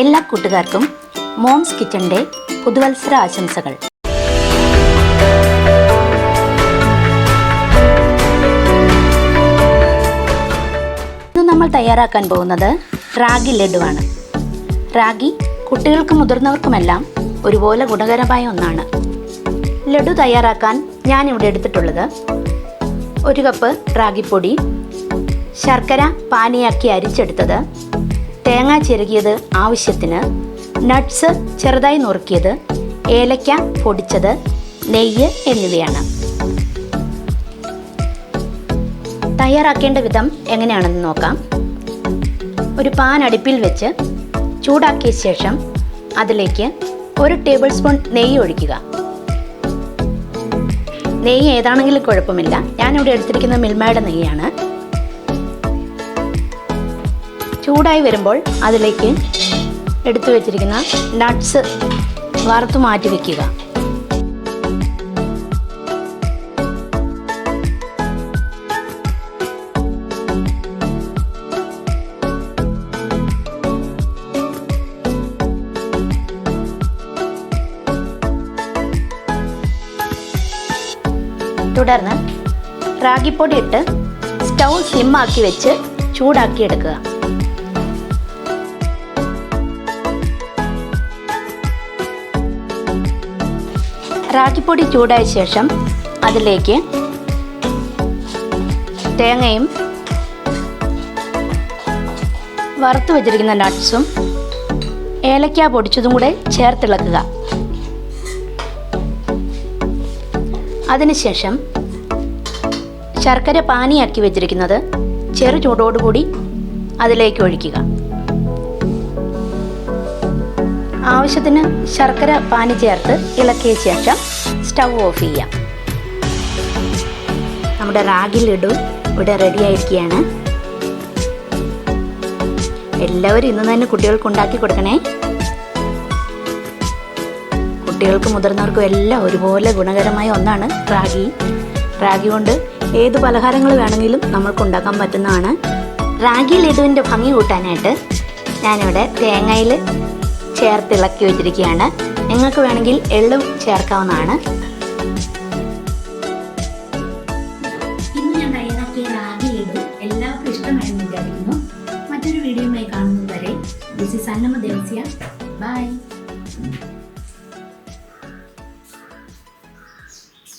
എല്ലാ കൂട്ടുകാർക്കും മോംസ് കിച്ചന്റെ പുതുവത്സര ആശംസകൾ. ഇന്ന് നമ്മൾ തയ്യാറാക്കാൻ പോകുന്നത് റാഗി ലഡുവാണ്. റാഗി കുട്ടികൾക്കും മുതിർന്നവർക്കുമെല്ലാം ഒരുപോലെ ഗുണകരമായ ഒന്നാണ്. ലഡു തയ്യാറാക്കാൻ ഞാൻ ഇവിടെ എടുത്തിട്ടുള്ളത് ഒരു കപ്പ് റാഗിപ്പൊടി ശർക്കര പാനിയാക്കി അരിച്ചെടുത്തത് തേങ്ങ ചിരകിയത് ആവശ്യത്തിന് നട്ട്സ് ചെറുതായി നുറുക്കിയത് ഏലക്ക പൊടിച്ചത് നെയ്യ് എന്നിവയാണ്. തയ്യാറാക്കേണ്ട വിധം എങ്ങനെയാണെന്ന് നോക്കാം. ഒരു പാൻ അടുപ്പിൽ വെച്ച് ചൂടാക്കിയ ശേഷം അതിലേക്ക് ഒരു ടേബിൾ സ്പൂൺ നെയ്യ് ഒഴിക്കുക. നെയ്യ് ഏതാണെങ്കിലും കുഴപ്പമില്ല. ഞാനിവിടെ എടുത്തിരിക്കുന്ന മിൽമയുടെ നെയ്യാണ്. ചൂടായി വരുമ്പോൾ അതിലേക്ക് എടുത്തു വെച്ചിരിക്കുന്ന നട്ട്സ് വറുത്ത് മാറ്റി വെക്കുക. തുടർന്ന് റാഗിപ്പൊടി ഇട്ട് സ്റ്റൗ സിമ്മാക്കി വെച്ച് ചൂടാക്കി റാഗിപ്പൊടി ചൂടായ ശേഷം അതിലേക്ക് തേങ്ങയും വറുത്ത് വെച്ചിരിക്കുന്ന നട്ട്സും ഏലക്ക പൊടിച്ചതും കൂടെ ചേർത്തിളക്കുക. അതിനുശേഷം ശർക്കര പാനിയാക്കി വെച്ചിരിക്കുന്നത് ചെറു ചൂടോടുകൂടി അതിലേക്ക് ഒഴിക്കുക. ആവശ്യത്തിന് ശർക്കര പാനി ചേർത്ത് ഇളക്കിയ ശേഷം സ്റ്റൗ ഓഫ് ചെയ്യാം. നമ്മുടെ റാഗി ലഡു ഇവിടെ റെഡി ആയിരിക്കുകയാണ്. എല്ലാവരും ഇന്ന് തന്നെ കുട്ടികൾക്ക് ഉണ്ടാക്കി കൊടുക്കണേ. കുട്ടികൾക്കും മുതിർന്നവർക്കും എല്ലാം ഒരുപോലെ ഗുണകരമായ ഒന്നാണ് റാഗി. റാഗി കൊണ്ട് ഏത് പലഹാരങ്ങൾ വേണമെങ്കിലും നമ്മൾക്ക് ഉണ്ടാക്കാൻ പറ്റുന്നതാണ്. റാഗി ലഡുവിന്റെ ഭംഗി കൂട്ടാനായിട്ട് ഞാനിവിടെ തേങ്ങയിൽ ചേർത്തിളക്കി വെച്ചിരിക്കുകയാണ്. നിങ്ങൾക്ക് വേണമെങ്കിൽ എള്ളും ചേർക്കാവുന്നതാണ്. ഞാൻ എല്ലാവർക്കും മറ്റൊരു വീഡിയോയുമായി കാണുന്നത് വരെ ബൈ